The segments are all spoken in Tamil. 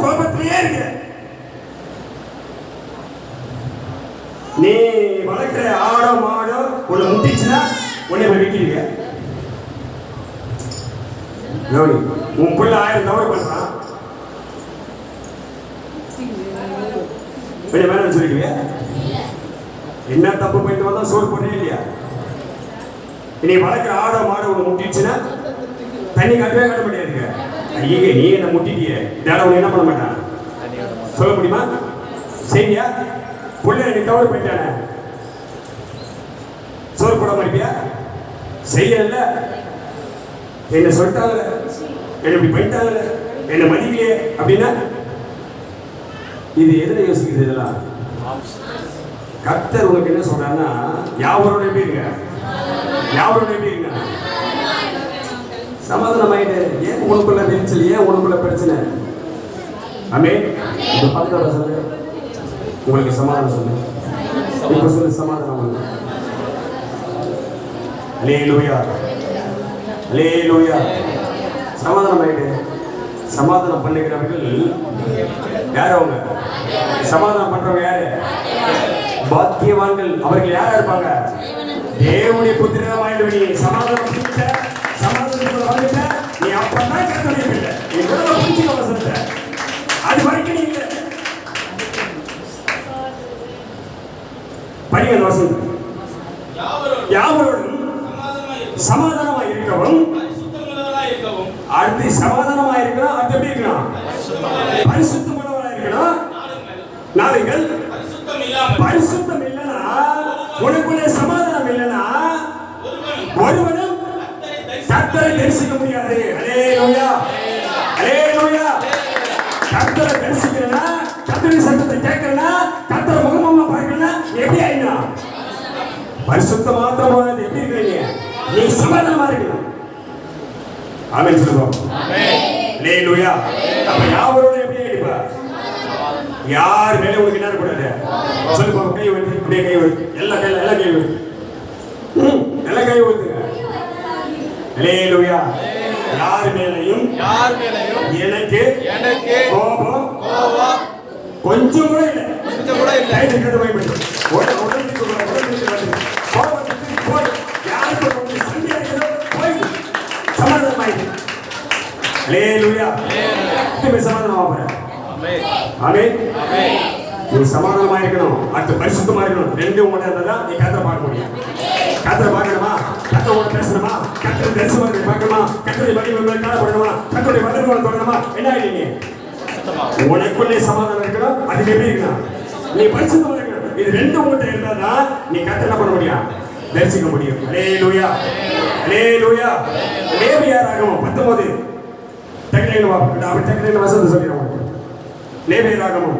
கோபத்திலேயே இருக்க நீ வளர்க்குற ஆடோ மாடோ உன்னை முட்டிச்சுன்னா உன்னை போய் உன் பிள்ளை ஆயிரம் தவறு பண்றான் கொஞ்சம் மேலே வச்சிருக்கீங்க என்ன தப்பு பண்ணிட்டு வந்தா சோறு போடுறே இல்லையா? நீ வளர்க்குற ஆடோ மாடோ உன்னை முட்டிடுச்சுன்னா தண்ணி கட்டவே கட்ட முடியாதுங்க ஐயே நீ என்ன முட்டிட்டியே. டேடா உன்னை என்ன பண்ண மாட்டான்? சொல்ல முடியுமா? சரியா புள்ள நீ தவறு பண்ணிட்டானே. சோறு போட மாட்டியா செய்யல என்ன சொல்லிட்டாங்க. என்ன இப்படி பண்ணிட்டாங்க. என்ன மதிக்கலையே. அப்படின்னா இது எதில் யோசிக்கிறது இதெல்லாம்? கர்த்தர் உனக்கு என்ன சொல்றாருன்னா யாவரோட எப்படி இருங்க. யாவரோட எப்படி சமாதானம் ஆயிட்டு ஏன் உனக்குள்ள நெரிச்சல் ஏன்? உனக்குள்ள பிரச்சனை? அமே இந்த பக்கத்தில் சொல்லு உங்களுக்கு சமாதானம் சொல்லு. இப்ப சொல்லு சமாதானம் பண்ணு லூயா லூயா சமாதானம் ஆயிட்டு சமாதானம் பண்ணுகிறவர்கள் யார் அவங்க? சமாதானம் பண்றவங்க யாரு? பாக்கியவான்கள். அவர்கள் யாரா இருப்பாங்க? தேவனுடைய புத்திரமாயிடுவீங்க சமாதானம் பண்ணிட்ட அப்பதான் கத்தனை இல்லை புரிஞ்சுக்க வசனத்தை அது வரைக்கும் இல்லை அந்த வசனம் யாவரோடும் சமாதானமாய் இருக்கவும், அடுத்து சமாதானமாக இருக்கணும் அடுத்து எப்படி இருக்கணும் பரிசுத்தமானவராக இருக்கணும் நாளுங்கள் பரிசுத்தம் இல்லைன்னா உனக்குள்ளே சமாதானம் இல்லைன்னா ஒருவனும் கர்த்தரை தரிசிக்க முடியாது. அலே லோயா அலே லோயா கர்த்தரை தரிசிக்கிறனா? கர்த்தரின் சத்தத்தை கேட்கிறனா? கர்த்தரை முகமமா பார்க்கிறனா? எப்படி ஆயினா? பரிசுத்த மாத்திரமானது எப்படி இருக்கிறீங்க? நீ சமாதானமா இருக்கணும் ஆமே சொல்லுவோம். லே லோயா அப்ப யாவரோட எப்படி ஆயிடுப்பா யார் மேல உனக்கு என்ன கூடாது? சொல்லு பாப்பா கை வந்து அப்படியே கை வந்து எல்லா கையில எல்லா கை வந்து எல்லா கை வந்து அலேலுயா யார் மேலையும் யார் மேலையும் எனக்கு எனக்கு கோபம் கோபம் கொஞ்சம் கூட இல்லை. கொஞ்சம் கூட இல்லை. கை நிற்கிறது பயப்படு உடனே உடனே உடனே கோபத்துக்கு போய் யாருக்கு உங்களுக்கு சண்டை இருக்கிறதோ போய். சமாதானமாயிடு அலேலுயா திரும்பி சமாதானமா போறேன். ஆமென். ஆமென். நீ சமாதானமா இருக்கணும். அடுத்து பரிசுத்தமா இருக்கணும். ரெண்டு உடனே இருந்தா நீ கத்திர பார்க்க முடியும். கத்திர பார்க்கணுமா? கத்தரோட பேசணுமா? கத்திர தரிசனம் பார்க்கணுமா? கத்திரை வழி காலப்படணுமா கத்திரை வல்லமை தொடரணுமா? என்ன ஆயிடுங்க உனக்குள்ளே சமாதானம் இருக்கணும். அது எப்படி இருக்கணும்? நீ பரிசுத்தமா இருக்கணும். இது ரெண்டு உங்கள்கிட்ட இருந்தாதான் நீ கத்திர என்ன பண்ண முடியும்? தரிசிக்க முடியும். அலே லூயா அலே லூயா லேவியா ஆகும் பத்தொன்பது டெக்னிக்கல் அப்படி டெக்னிக்கல் வசந்த சொல்லிடுவோம் லேவிய ஆகும்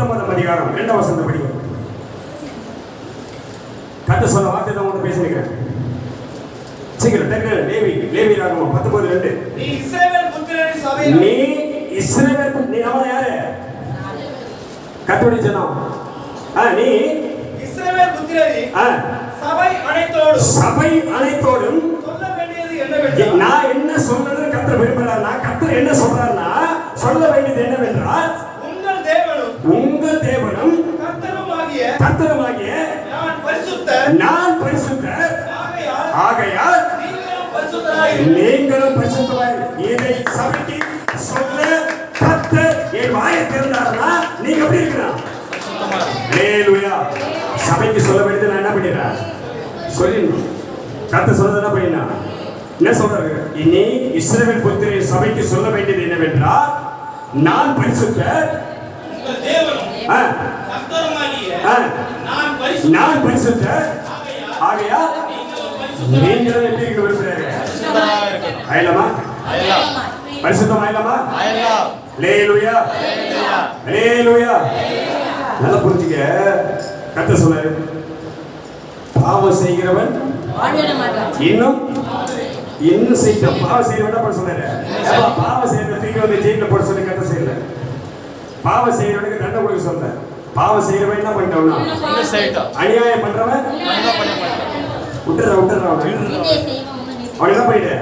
பத்தொன்பதாம் அதிகாரம் இரண்டாம் வசந்த படி கத்த சொன்ன வார்த்தை தான் உங்கள்கிட்ட பேசிக்கிறேன் சீக்கிரம் டெக்னிக்கல் லேவி லேவி ராகமம் பத்தொன்பது ரெண்டு. நீ இஸ்ரவேல் புத்திரரின் நீ இஸ்ரவேல் நீ அவன யாரு? கத்தோடி ஜனம். நீ இஸ்ரவேல் புத்திரரின் ஆ, சபை அனைத்தோடும். சபை அனைத்தோடும். கர்த்தருமாகிய நான் பரிசுத்தர் ஆகையால் நீங்களும் பரிசுத்தமாய் இதை சபைக்கு சொல்ல கத்தர் என் வாயை திறந்தாருன்னா நீங்க எப்படி. ஹalleluya. சபைக்கு சொல்ல வேண்டியது நான் என்ன பண்ணிடுறேன்? சொல்லிடணும். கத்த சொல்றது என்ன பண்ணினா என்ன சொல்றாரு? இனி இஸ்ரவேல் புத்திரை சபைக்கு சொல்ல வேண்டியது என்னவென்றால் நான் பரிசுத்தர் உங்கள் நான் பரிசுத்தர் ஆகையா நீங்களும் எப்படி இருக்க. ஆயிலமா அயலாம். பரிசுத்தம் ஆயிலமா அயலாம். லேலுயா. லேலுயா நல்லா புரிஞ்சுக்க. கத்த சொன்னாரு பாவம் செய்கிறவன் இன்னும் இன்னும் செய்ய பாவம் செய்யறவன் பண்ண சொன்னாரு பாவம் செய்யற வந்து ஜெயில போட சொல்லி கத்த செய்யல. பாவம் செய்யறவனுக்கு தண்டனை கொடுக்க சொல்ல பாவம் செய்யறவன் என்ன பண்ணிட்டவனா. அநியாயம் பண்றவன்? பண்ண. விட்டுற விட்டுற அவனை. என்ன பண்ணிட்டு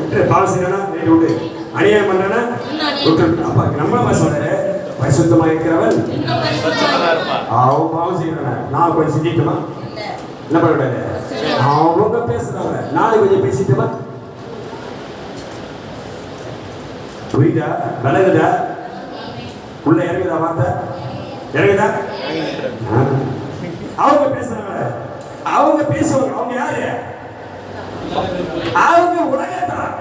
விட்டு பாவம் செய்யறா ரைட்டு விட்டு. அநியாயம் பண்றேன்னா விட்டுரு. அப்ப நம்ம பரிசுத்தமா இருக்கிறவன்? பரிசுத்தமா இருப்பார் அவன் பாவம் செய்யறவன் நான் கொஞ்சம் செஞ்சிட்டுமா என்ன பண்ணக்கூடாது அவங்க பேசுறாங்க நாளைக்கு கொஞ்சம் பேசிட்டுமா? புரியுதா? விளங்குதா உள்ள இறங்குதா வார்த்தை? அவங்க பேசுறாங்க அவங்க பேசுவாங்க அவங்க யாரு? அவங்க உலகத்தார்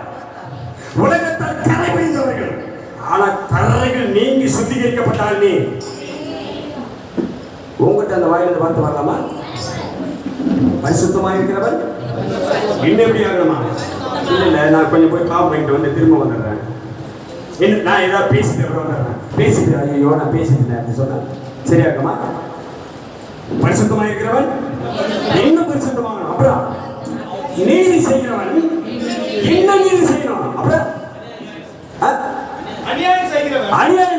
உலகத்தால் கரை வைந்தவர்கள் ஆனா கரைகள் நீங்கி சுத்திகரிக்கப்பட்டால் நீ? உங்ககிட்ட அந்த வாயிலிருந்து பார்த்து வரலாமா? பரிசுத்தமா இருக்கிறவன்? இன்னும் எப்படி ஆகணுமா? இல்ல நான் கொஞ்சம் போய் பாவம் பண்ணிட்டு வந்து திரும்ப வந்துடுறேன். என்ன நான் ஏதாவது பேசிட்டு அப்புறம் வந்துடுறேன் பேசிட்டு ஐயோ நான் பேசிட்டேன் அப்படி சொன்னேன் சரியாகுமா பரிசுத்தமா இருக்கிறவன் இன்னும் பரிசுத்தமாகணும்? அப்புறம் நீதி செய்கிறவன் இன்னும் நீதி செய்யணும்? அப்புறம் ஆ? அநியாயம் செய்கிறவன். அநியாயம்